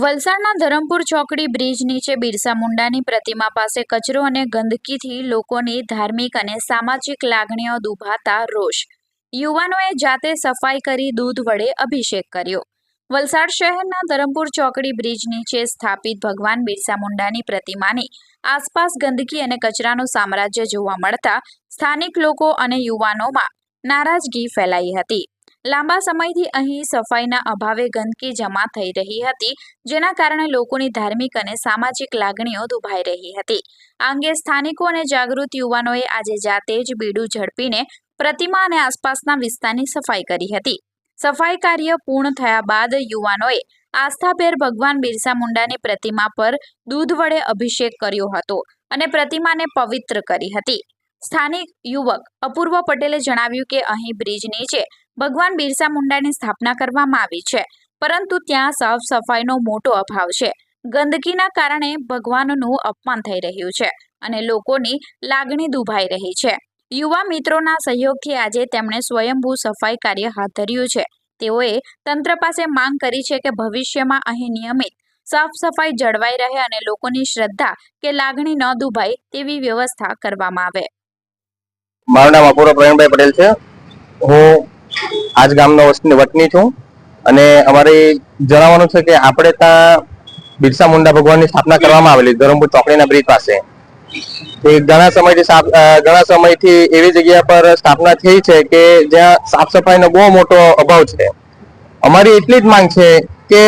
વલસાડના ધરમપુર ચોકડી બ્રિજ નીચે બિરસા મુંડાની પ્રતિમા પાસે કચરો અને ગંદકીથી લોકોની ધાર્મિક અને સામાજિક લાગણીઓ દુભાતા રોષ. યુવાનોએ જાતે સફાઈ કરી દૂધ વડે અભિષેક કર્યો. વલસાડ શહેરના ધરમપુર ચોકડી બ્રિજ નીચે સ્થાપિત ભગવાન બિરસા મુંડાની પ્રતિમાની આસપાસ ગંદકી અને કચરાનું સામ્રાજ્ય જોવા મળતા સ્થાનિક લોકો અને યુવાનોમાં નારાજગી ફેલાઈ હતી. લાંબા સમયથી અહીં સફાઈના અભાવે ગંદકી જમા થઈ રહી હતી, જેના કારણે લોકોની ધાર્મિક અને સામાજિક લાગણીઓ દુભાઈ રહી હતી. આ અંગે સ્થાનિકો અને જાગૃત યુવાનોએ આજે જાતે જ બીડું ઝડપીને પ્રતિમા અને આસપાસના વિસ્તારની સફાઈ કરી હતી. સફાઈ કાર્ય પૂર્ણ થયા બાદ યુવાનોએ આસ્થાભેર ભગવાન બિરસા મુંડાની પ્રતિમા પર દૂધ વડે અભિષેક કર્યો હતો અને પ્રતિમાને પવિત્ર કરી હતી. સ્થાનિક યુવક અપૂર્વ પટેલે જણાવ્યું કે અહીં બ્રિજ નીચે ભગવાન બિરસા મુંડાની સ્થાપના કરવામાં આવી છે. પરંતુ ત્યાં સાફ સફાઈનો મોટો અભાવ છે. ગંદકીના કારણે ભગવાનનું અપમાન થઈ રહ્યું છે અને લોકોની લાગણી દુભાઈ રહી છે. યુવા મિત્રોના સહયોગથી આજે તેમણે સ્વયંભૂ સફાઈ કાર્ય હાથ ધર્યું છે. તેઓએ તંત્ર પાસે માંગ કરી છે કે ભવિષ્યમાં અહીં નિયમિત સાફ સફાઈ જળવાઈ રહે અને લોકોની શ્રદ્ધા કે લાગણી ન દુભાય તેવી વ્યવસ્થા કરવામાં આવે. મારું નામ અપૂર્વ પ્રવીણભાઈ પટેલ છે. હું આજ ગામનો વતની છું અને અમારે જણાવવાનું છે કે આપણે ત્યાં બિરસા મુંડા ભગવાનની સ્થાપના કરવામાં આવેલી, ધરમપુર ચોકડીના બ્રિજ પાસે. તે ઘણા સમયથી ઘણા સમયથી એવી જગ્યા પર સ્થાપના થઈ છે કે જ્યાં સાફ સફાઈનો બહુ મોટો અભાવ છે. અમારી એટલી જ માંગ છે કે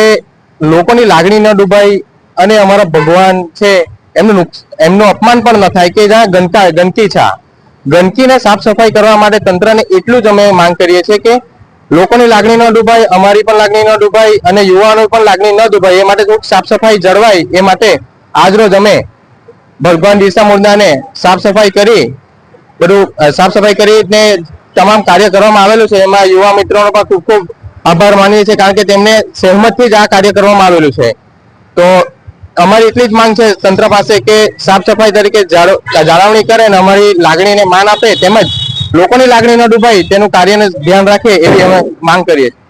લોકોની લાગણી ન ડૂબાય અને અમારા ભગવાન છે એમનું એમનું અપમાન પણ ન થાય કે જ્યાં ગંદકા, ગંદકી છે. ગંદકીને સાફ સફાઈ કરવા માટે તંત્રને એટલું જ અમે માંગ કરીએ છીએ કે લોકોની લાગણી ન ડૂબાય અમારી પણ લાગણી ન ડૂબાય અને યુવાનો પણ લાગણી ન ડૂબાય એ માટે થોડુંક સાફ સફાઈ જળવાય, એ માટે આજરોજ અમે ભગવાન બિરસા મુંડાને સાફ સફાઈ કરી, બધું સાફ સફાઈ કરીને તમામ કાર્ય કરવામાં આવેલું છે. એમાં યુવા મિત્રોનો પણ ખૂબ ખૂબ આભાર માનીએ છીએ, કારણ કે તેમને સહેમતથી જ આ કાર્ય કરવામાં આવેલું છે. તો અમારી એટલી જ માંગ છે તંત્ર પાસે કે સાફ સફાઈ તરીકે જાળવણી કરે અને અમારી લાગણીને માન આપે, તેમજ લોકોની લાગણી ન ડૂબાય તેનું કાર્યને ધ્યાન રાખે એવી અમે માંગ કરીએ છીએ.